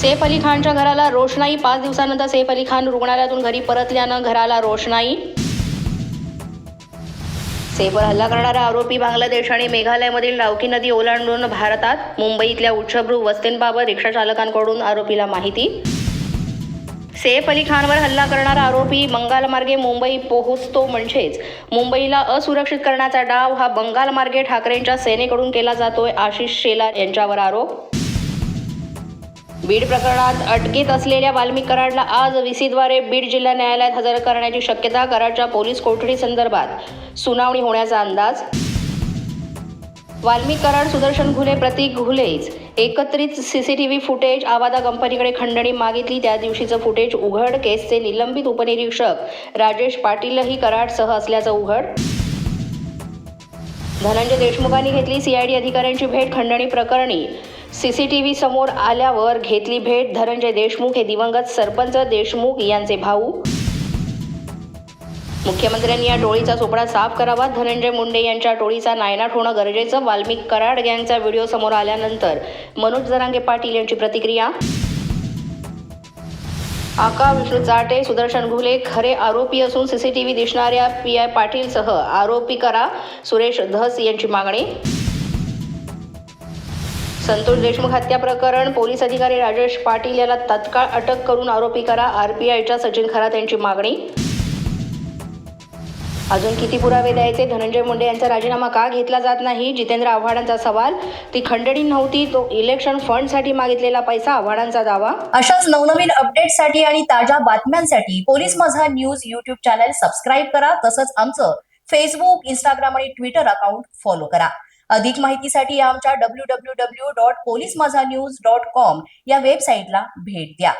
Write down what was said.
सैफ अली खानच्या घराला रोषणाई पाच दिवसानंतर सैफ अली खान रुग्णालयातून घरी परतल्यानं घराला रोषणाई सेवर हल्ला करणारा आरोपी बांगलादेश आणि मेघालयमधील रावकी नदी ओलांडून भारतात मुंबईतल्या उच्चभ्रू वस्तींबाबत रिक्षा चालकांकडून आरोपीला माहिती. सैफ अली खानवर हल्ला करणारा आरोपी बंगालमार्गे मुंबई पोहोचतो म्हणजेच मुंबईला असुरक्षित करण्याचा डाव हा बंगालमार्गे ठाकरेंच्या सेनेकडून केला जातोय आशिष शेलार यांच्यावर आरोप. बीड प्रकरणात अटकेत असलेल्या वाल्मिक कराडला आज व्हीसीद्वारे बीड जिल्हा न्यायालयात हजर करण्याची शक्यता कराडच्या पोलीस कोठडी संदर्भात सुनावणी होण्याचा अंदाज. वाल्मिक कराड सुदर्शन घुले प्रतीक घुलेच. एकत्रित C C T V footage Avaada कंपनीकडे खंडणी मागितली. त्या दिवशीचं फुटेज उघड. केसचे निलंबित उपनिरीक्षक राजेश पाटीलही कराडसह असल्याचं उघड. धनंजय देशमुखांनी घेतली सीआयडी अधिकाऱ्यांची भेट खंडणी प्रकरणी. सीसीटीव्ही समोर आल्यावर घेतली भेट धनंजय देशमुख हे दिवंगत सरपंच देशमुख यांचे भाऊ. मुख्यमंत्र्यांनी या टोळीचा सोपडा साफ करावा. धनंजय मुंडे यांच्या टोळीचा नायनाट होणं गरजेचं. वाल्मिक कराड गँगचा व्हिडिओ समोर आल्यानंतर. मनोज जरांगे पाटील यांची प्रतिक्रिया. आका विष्णू चाटे सुदर्शन घुले खरे आरोपी असून सीसीटीव्ही दिसणाऱ्या पी आय पाटीलसह आरोपी करा. सुरेश धस यांची मागणी. संतोष देशमुख हत्या प्रकरण पोलीस अधिकारी राजेश पाटील याला तत्काळ अटक करून आरोपी करा. आरपीआयच्या सचिन खरात यांची मागणी. अजून किती पुरावे द्यायचे? धनंजय मुंडे यांचा राजीनामा का घेतला जात नाही? जितेंद्र आव्हाडांचा सवाल? ती खंडणी नव्हती तो इलेक्शन फंडसाठी मागितलेला पैसा आव्हाडांचा दावा? अशाच नवनवीन अपडेटसाठी आणि ताज्या बातम्यांसाठी पोलीस माझा न्यूज युट्यूब चॅनल सबस्क्राईब करा. तसंच आमचं फेसबुक इंस्टाग्राम आणि ट्विटर अकाउंट फॉलो करा. अधिक माहितीसाठी आमच्या W W W dot police Majha news dot com या वेबसाईटला भेट द्या.